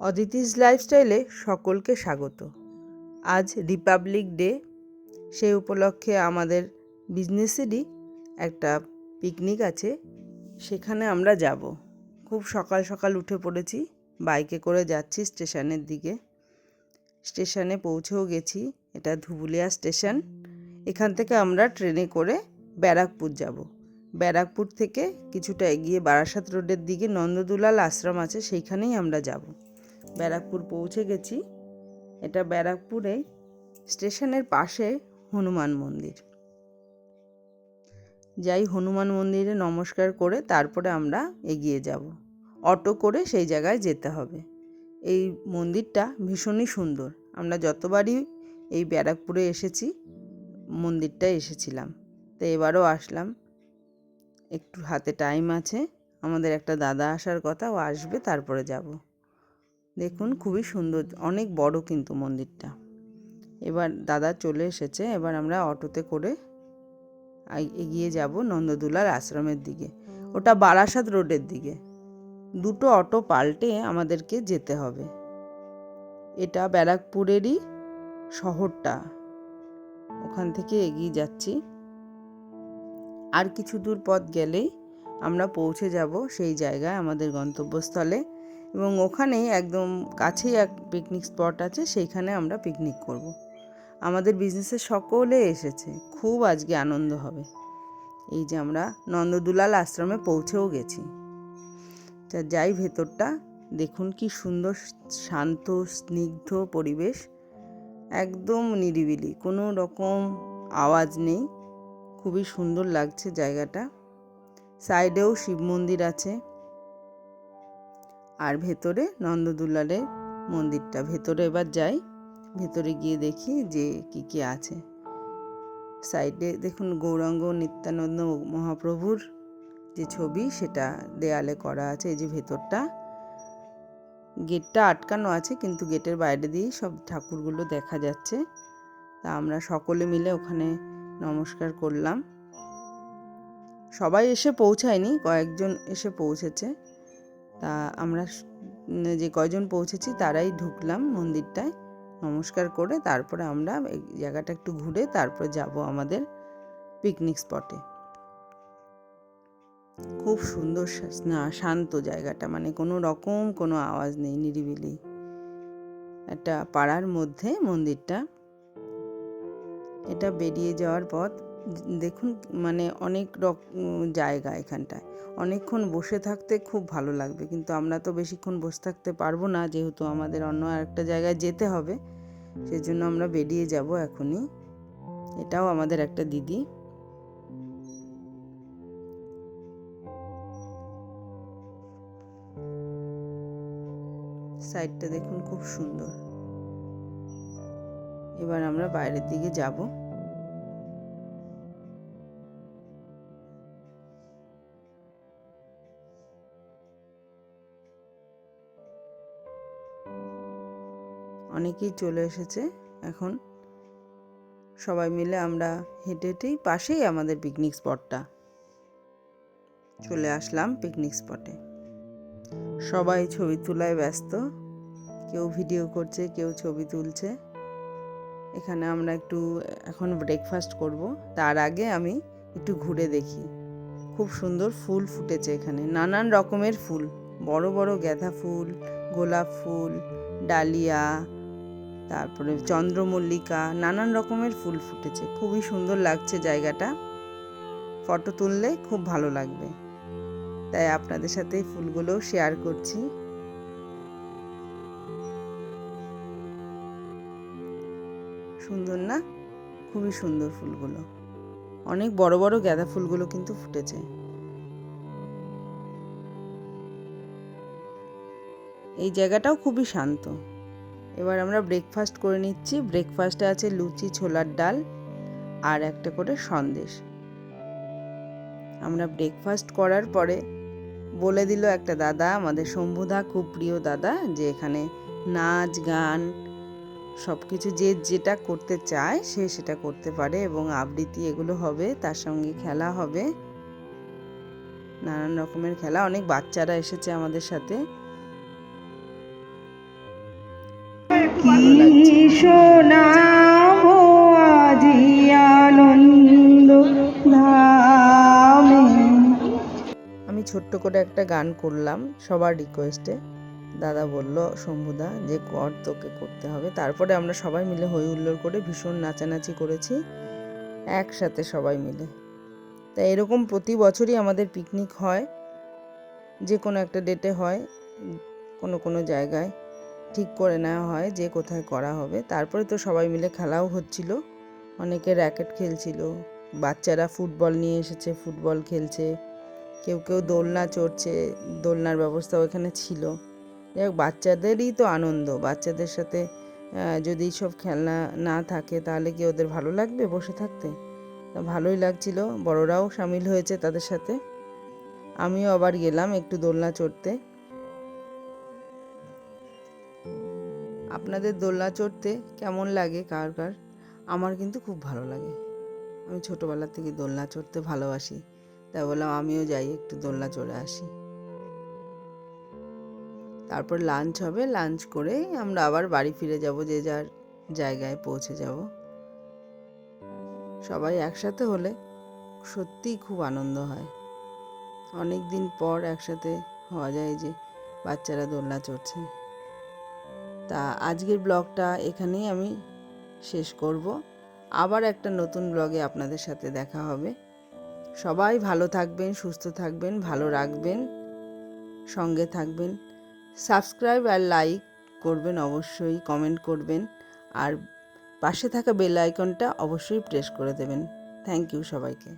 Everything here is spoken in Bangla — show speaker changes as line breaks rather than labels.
অদিতিস লাইফস্টাইলে সকলকে স্বাগত। আজ রিপাবলিক ডে সেই উপলক্ষে আমাদের বিজনেসেরই একটা পিকনিক আছে, সেখানে আমরা যাব। খুব সকাল সকাল উঠে পড়েছি বাইকে করে যাচ্ছি স্টেশনের দিকে। স্টেশনে পৌঁছেও গেছি, এটা ধুবুলিয়া স্টেশন এখান থেকে আমরা ট্রেনে করে ব্যারাকপুর যাব। ব্যারাকপুর থেকে কিছুটা এগিয়ে বারাসাত রোডের দিকে নন্দদুলাল আশ্রম আছে, সেইখানেই আমরা যাব। ব্যারাকপুর পৌঁছে গেছি। এটা ব্যারাকপুরে স্টেশনের পাশে হনুমান মন্দির। যাই হনুমান মন্দিরে নমস্কার করে তারপরে আমরা এগিয়ে যাব। অটো করে সেই জায়গায় যেতে হবে। এই মন্দিরটা ভীষণই সুন্দর। আমরা যতবারই এই ব্যারাকপুরে এসেছি, মন্দিরটায় এসেছিলাম। তো এবারও আসলাম। একটু হাতে টাইম আছে। আমাদের একটা দাদা আসার কথা, ও আসবে, তারপরে যাব। দেখুন, খুবই সুন্দর, অনেক বড় কিন্তু মন্দিরটা। এবার দাদা চলে এসেছে, এবার আমরা অটোতে করে এগিয়ে যাব নন্দদুলার আশ্রমের দিকে। ওটা বারাসাত রোডের দিকে। দুটো অটো পাল্টে আমাদেরকে যেতে হবে। এটা ব্যারাকপুরেরই শহরটা। ওখান থেকে এগিয়ে যাচ্ছি। আর কিছু দূর পথ গেলেই আমরা পৌঁছে যাব সেই জায়গায় আমাদের গন্তব্যস্থলে। এবং ওখানেই একদম কাছেই এক পিকনিক স্পট আছে, সেইখানে আমরা পিকনিক করব। আমাদের বিজনেসের সকলে এসেছে, খুব আজকে আনন্দ হবে। এই যে আমরা নন্দদুলাল আশ্রমে পৌঁছেও গেছি। তা যাই ভেতরটা, দেখুন কি সুন্দর শান্ত, স্নিগ্ধ পরিবেশ। একদম নিরিবিলি, কোনো রকম আওয়াজ নেই। খুবই সুন্দর লাগছে জায়গাটা। সাইডেও শিব মন্দির আছে। আর ভেতরে নন্দদুলালের মন্দিরটা। ভেতরে এবার যাই, ভেতরে গিয়ে দেখি যে কি কি আছে। সাইডে দেখুন গৌরাঙ্গ নিত্যানন্দ মহাপ্রভুর যে ছবি, সেটা দেয়ালে করা আছে এই যে ভেতরটা। গেটটা আটকানো আছে, কিন্তু গেটের বাইরে দিয়েই সব ঠাকুরগুলো দেখা যাচ্ছে। তা আমরা সকলে মিলে ওখানে নমস্কার করলাম। সবাই এসে পৌঁছায়নি, কয়েকজন এসে পৌঁছেছে। তা আমরা যে কয়জন পৌঁছেছি তারাই ঢুকলাম মন্দিরটায় নমস্কার করে, তারপরে আমরা এই জায়গাটা একটু ঘুরে তারপর যাব আমাদের পিকনিক স্পটে খুব সুন্দর না, শান্ত জায়গাটা মানে কোনো রকম কোনো আওয়াজ নেই নিরিবিলি। একটা পাড়ার মধ্যে মন্দিরটা। এটা বেরিয়ে যাওয়ার পথ। দেখুন মানে অনেক রক, জায়গা এখানটায়। অনেকক্ষণ বসে থাকতে খুব ভালো লাগবে, কিন্তু আমরা তো বেশিক্ষণ বসে থাকতে পারব না, যেহেতু আমাদের অন্য আরেকটা জায়গায় যেতে হবে। সেজন্য আমরা বেরিয়ে যাব এখনই। এটাও আমাদের একটা দিদি। সাইডটা দেখুন খুব সুন্দর। এবার আমরা বাইরের দিকে যাব। অনেকেই চলে এসেছে। এখন সবাই মিলে আমরা হেঁটে হেঁটেই পাশেই আমাদের পিকনিক স্পটটা চলে আসলাম পিকনিক স্পটে সবাই ছবি তোলায় ব্যস্ত। কেউ ভিডিও করছে, কেউ ছবি তুলছে। এখানে আমরা একটু, এখন ব্রেকফাস্ট করব। তার আগে আমি একটু ঘুরে দেখি। খুব সুন্দর ফুল ফুটেছে এখানে। নানান রকমের ফুল। বড় বড় গাঁদা ফুল, গোলাপ ফুল, ডালিয়া, তারপরে চন্দ্রমল্লিকা, নানান রকমের ফুল ফুটেছে। খুবই সুন্দর লাগছে জায়গাটা। ফটো তুললে খুব ভালো লাগবে। তাই আপনাদের সাথে ফুলগুলোও শেয়ার করছি। সুন্দর না? খুবই সুন্দর ফুলগুলো। অনেক বড় বড় গাঁদা ফুলগুলো কিন্তু ফুটেছে। এই জায়গাটাও খুবই শান্ত। এবার আমরা ব্রেকফাস্ট করে নিচ্ছি। ব্রেকফাস্টে আছে লুচি, ছোলার ডাল আর একটা করে সন্দেশ। আমরা ব্রেকফাস্ট করার পরে বলে দিল একটা দাদা, আমাদের শম্ভুদা খুব প্রিয় দাদা, যে এখানে নাচ, গান সব কিছু যে যেটা করতে চায় সে সেটা করতে পারে এবং আবৃত্তি এগুলো হবে তার সঙ্গে খেলা হবে। নানান রকমের খেলা অনেক বাচ্চারা এসেছে আমাদের সাথে। আনন্দ আমি ছোট্ট করে একটা গান করলাম সবার রিকোয়েস্টে দাদা বলল, শম্ভুদা, যে কর তোকে করতে হবে। তারপরে আমরা সবাই মিলে হই হুল্লোড় করে ভীষণ নাচানাচি করেছি, একসাথে সবাই মিলে। তা এরকম প্রতি বছরই আমাদের পিকনিক হয়, যে কোনো একটা ডেটে হয়, কোনো কোনো জায়গায়। ঠিক করে নেওয়া হয় যে কোথায় করা হবে। তারপরে তো সবাই মিলে খেলাও হচ্ছিল, অনেকে র্যাকেট খেলছিল, বাচ্চারা ফুটবল নিয়ে এসেছে ফুটবল খেলছে, কেউ কেউ দোলনা চড়ছে, দোলনার ব্যবস্থা ওখানে ছিল। যাই হোক, বাচ্চাদেরই তো আনন্দ। বাচ্চাদের সাথে যদি সব খেলনা না থাকে তাহলে কি ওদের ভালো লাগবে বসে থাকতে? ভালোই লাগছিল। বড়রাও সামিল হয়েছে তাদের সাথে। আমিও আবার গেলাম একটু দোলনা চড়তে। আপনাদের দোলনা চড়তে কেমন লাগে কার কার? আমার কিন্তু খুব ভালো লাগে। আমি ছোটোবেলা থেকে দোলনা চড়তে ভালোবাসি। তাই বললাম আমিও যাই একটু দোলনা চড়ে আসি। তারপর লাঞ্চ হবে। লাঞ্চ করে আমরা আবার বাড়ি ফিরে যাব, যে যার জায়গায় পৌঁছে যাব। সবাই একসাথে হলে সত্যিই খুব আনন্দ হয়। অনেক দিন পর একসাথে হওয়া যায় যে বাচ্চারা দোলনা চড়ছে। তা আজকের ব্লগটা এখানেই আমি শেষ করব। আবার একটা নতুন ব্লগে আপনাদের সাথে দেখা হবে। সবাই ভালো থাকবেন, সুস্থ থাকবেন, ভালো রাখবেন, সঙ্গে থাকবেন। সাবস্ক্রাইব আর লাইক করবেন অবশ্যই, কমেন্ট করবেন। আর পাশে থাকা বেল আইকনটা অবশ্যই প্রেস করে দেবেন। থ্যাংক ইউ সবাইকে।